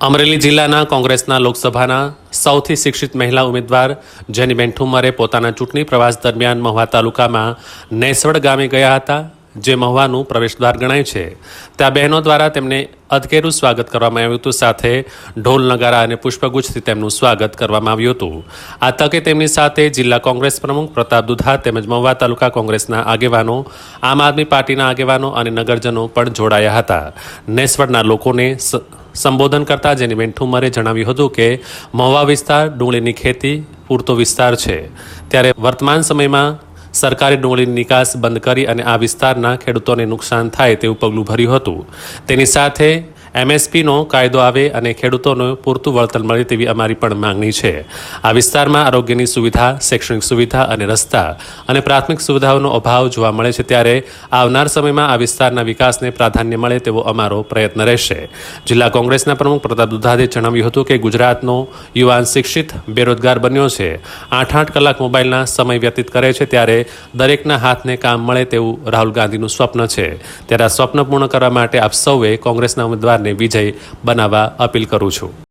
અમરેલી જિલ્લાના કોંગ્રેસના લોકસભાના સૌથી શિક્ષિત મહિલા ઉમેદવાર જેનીબેન ઠુમરે પોતાના ચૂંટણી પ્રવાસ દરમિયાન મહુવા તાલુકામાં નેસવડ ગામે ગયા હતા. જે મહુવાનું પ્રવેશદ્વાર ગણાય છે. ત્યાં બહેનો દ્વારા તેમને અધકેરું સ્વાગત કરવામાં આવ્યું હતું. સાથે ઢોલ, નગારા અને પુષ્પગુચ્છથી તેમનું સ્વાગત કરવામાં આવ્યું હતું. આ તકે તેમની સાથે જિલ્લા કોંગ્રેસ પ્રમુખ પ્રતાપ દુધા તેમજ મહુવા તાલુકા કોંગ્રેસના આગેવાનો, આમ આદમી પાર્ટીના આગેવાનો અને નગરજનો પણ જોડાયા હતા. નેસવડના લોકોને સંબોધન કરતા જેનીબેન ઠુમરે જણાવ્યું હતું કે, મહુવા વિસ્તાર ડુંગળીની ખેતી પૂરતો વિસ્તાર છે. ત્યારે વર્તમાન સમયમાં સરકારે ડુંગળીની નિકાસ બંધ કરી અને આ વિસ્તારના ખેડૂતોને નુકસાન થાય તેવું પગલું ભર્યું હતું. તેની સાથે એમએસપીનો કાયદો આવે અને ખેડૂતોને પૂરતું વળતર મળે તેવી અમારી પણ માંગણી છે. આ વિસ્તારમાં આરોગ્યની સુવિધા, શૈક્ષણિક સુવિધા અને રસ્તા અને પ્રાથમિક સુવિધાઓનો અભાવ જોવા મળે છે ત્યારે આવનાર સમયમાં આ વિસ્તારના વિકાસને પ્રાધાન્ય મળે તેવો અમારો પ્રયત્ન રહેશે. જિલ્લા કોંગ્રેસના પ્રમુખ પ્રતાપ દુધાદે જણાવ્યું હતું કે ગુજરાતનો યુવાન શિક્ષિત બેરોજગાર બન્યો છે. આઠ આઠ કલાક મોબાઈલના સમય વ્યતીત કરે છે ત્યારે દરેકના હાથને કામ મળે તેવું રાહુલ ગાંધીનું સ્વપ્ન છે. ત્યારે આ સ્વપ્ન પૂર્ણ કરવા માટે આપ સૌએ કોંગ્રેસના ઉમેદવારને વિજય બનાવવા અપીલ કરું છું.